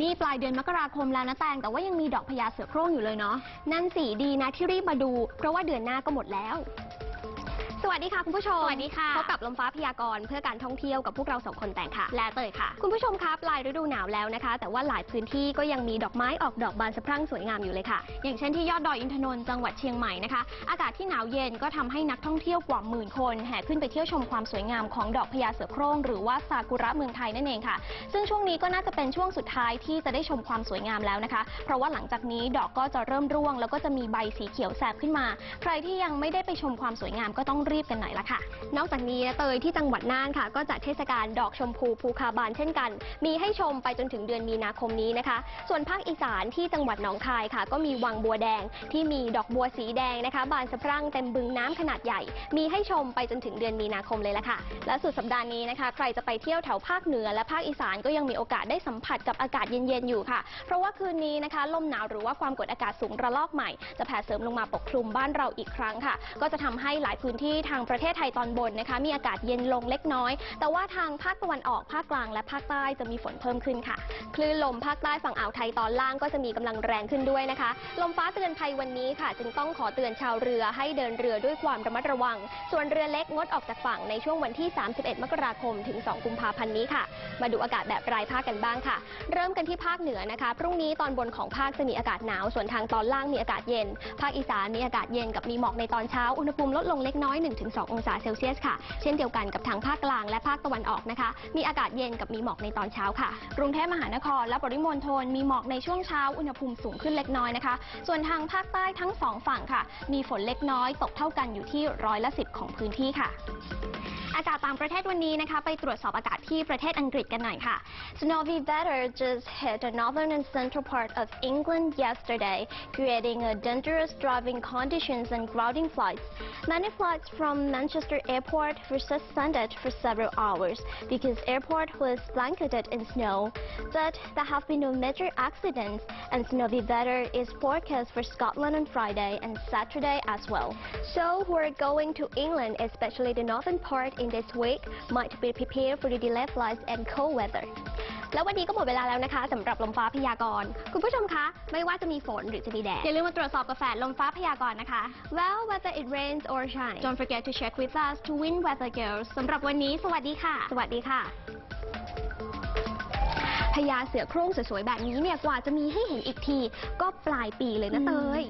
นี่ปลายเดือนมกราคมแล้วนะแตงแต่ว่ายังมีดอกพญาเสือโคร่งอยู่เลยเนาะนั่นสีดีนะที่รีบมาดู เพราะว่าเดือนหน้าก็หมดแล้ว สวัสดีค่ะคุณผู้ชม สวัสดีค่ะ พบกับลมฟ้าพยากรณ์เพื่อการท่องเที่ยวกับพวกเราสองคนแต่งค่ะ และเตยค่ะ คุณผู้ชมคะปลายฤดูหนาวแล้วนะคะ แต่ว่าหลายพื้นที่ก็ยังมีดอกไม้ออกดอกบานสะพรั่งสวยงามอยู่เลยค่ะ อย่างเช่นที่ยอดดอยอินทนนท์จังหวัดเชียงใหม่นะคะ อากาศที่หนาวเย็นก็ทำให้นักท่องเที่ยวกว่าหมื่นคนแห่ขึ้นไปเที่ยวชมความสวยงามของดอกพญาเสือโคร่งหรือว่าซากุระเมืองไทยนั่นเองค่ะ ซึ่งช่วงนี้ก็น่าจะเป็นช่วงสุดท้ายที่จะได้ชมความสวยงามแล้วนะคะ เพราะว่าหลังจากนี้ดอกก็จะเริ่มร่วง แล้วก็จะมีใบสีเขียวแสบขึ้นมา ใครที่ยังไม่ได้ไปชมความสวยงามก็ต้องรีบกันหน่อยละค่ะ นอกจากนี้นะเตยที่จังหวัดน่านค่ะ ก็จัดเทศกาลดอกชมพูภูคาบานเช่นกัน มีให้ชมไปจนถึงเดือนมีนาคมนี้นะคะ ส่วนภาคอีสานที่จังหวัดหนองคายค่ะ ก็มีวังบัวแดงที่มีดอกบัวสีแดงนะคะ บานสะพรั่งเต็มบึงน้ำขนาดใหญ่ มีให้ชมไปจนถึงเดือนมีนาคมเลยละค่ะ และสุดสัปดาห์นี้นะคะ ใครจะไปเที่ยวแถวภาคเหนือและภาคอีสานก็ยังมีโอกาสได้สัมผัสกับอากาศเย็นๆอยู่ค่ะ เพราะว่าคืนนี้นะคะ ลมหนาวหรือว่าความกดอากาศสูงระลอกใหม่ จะแผ่เสริมลงมาปกคลุมบ้านเราอีกครั้งค่ะ ก็จะทำให้หลายพื้นที่ทางประเทศไทยตอนบนนะคะ มีอากาศเย็นลงเล็กน้อย แต่ว่าทางภาคตะวันออกภาคกลางและภาคใต้จะมีฝนเพิ่มขึ้นค่ะ คลื่นลมภาคใต้ฝั่งอ่าวไทยตอนล่างก็จะมีกำลังแรงขึ้นด้วยนะคะ ลมฟ้าเตือนภัยวันนี้ค่ะ จึงต้องขอเตือนชาวเรือให้เดินเรือด้วยความระมัดระวัง ส่วนเรือเล็กงดออกจากฝั่งในช่วงวันที่ 31 มกราคมถึง 2 กุมภาพันธ์นี้ค่ะ มาดูอากาศแบบรายภาคกันบ้างค่ะ เริ่มกันที่ภาคเหนือนะคะ พรุ่งนี้ตอนบนของภาคจะมีอากาศหนาว ส่วนทางตอนล่างมีอากาศเย็น ภาคอีสานมีอากาศเย็นกับมีหมอกในตอนเช้า อุณหภูมิลดลงเล็กน้อย1-2 องศาเซลเซียสค่ะ เช่นเดียวกันกับทางภาคกลางและภาคตะวันออกนะคะ มีอากาศเย็นกับมีหมอกในตอนเช้าค่ะ กรุงเทพมหานครและปริมณฑลมีหมอกในช่วงเช้า อุณหภูมิสูงขึ้นเล็กน้อยนะคะ ส่วนทางภาคใต้ทั้งสองฝั่งค่ะ มีฝนเล็กน้อยตกเท่ากันอยู่ที่ร้อยละสิบของพื้นที่ค่ะ อากาศต่างประเทศวันนี้นะคะ ไปตรวจสอบอากาศที่ประเทศอังกฤษกันหน่อยค่ะ Snowy weather just hit the northern and central part of England yesterday, creating a dangerous driving conditions and grounding flights. Many flights from Manchester Airport were suspended for several hours because airport was blanketed in snow. But there have been no major accidents, and snowy weather is forecast for Scotland on Friday and Saturday as well. So who are going to England, especially the northern part in this week, might be prepared for the delayed flights and cold weather. แล้ววันนี้ก็หมดเวลาแล้วนะคะสำหรับลมฟ้าพยากรณ์คุณผู้ชมคะไม่ว่าจะมีฝนหรือจะมีแดดอย่าลืมมาตรวจสอบกาแฟลมฟ้าพยากรณ์นะคะ Well whether it rains or shines Don't forget to check with us to win weather girls สำหรับวันนี้สวัสดีค่ะ สวัสดีค่ะพญาเสือโคร่งสวยๆแบบนี้เนี่ยกว่าจะมีให้เห็นอีกที ก็ปลายปีเลยนะเตย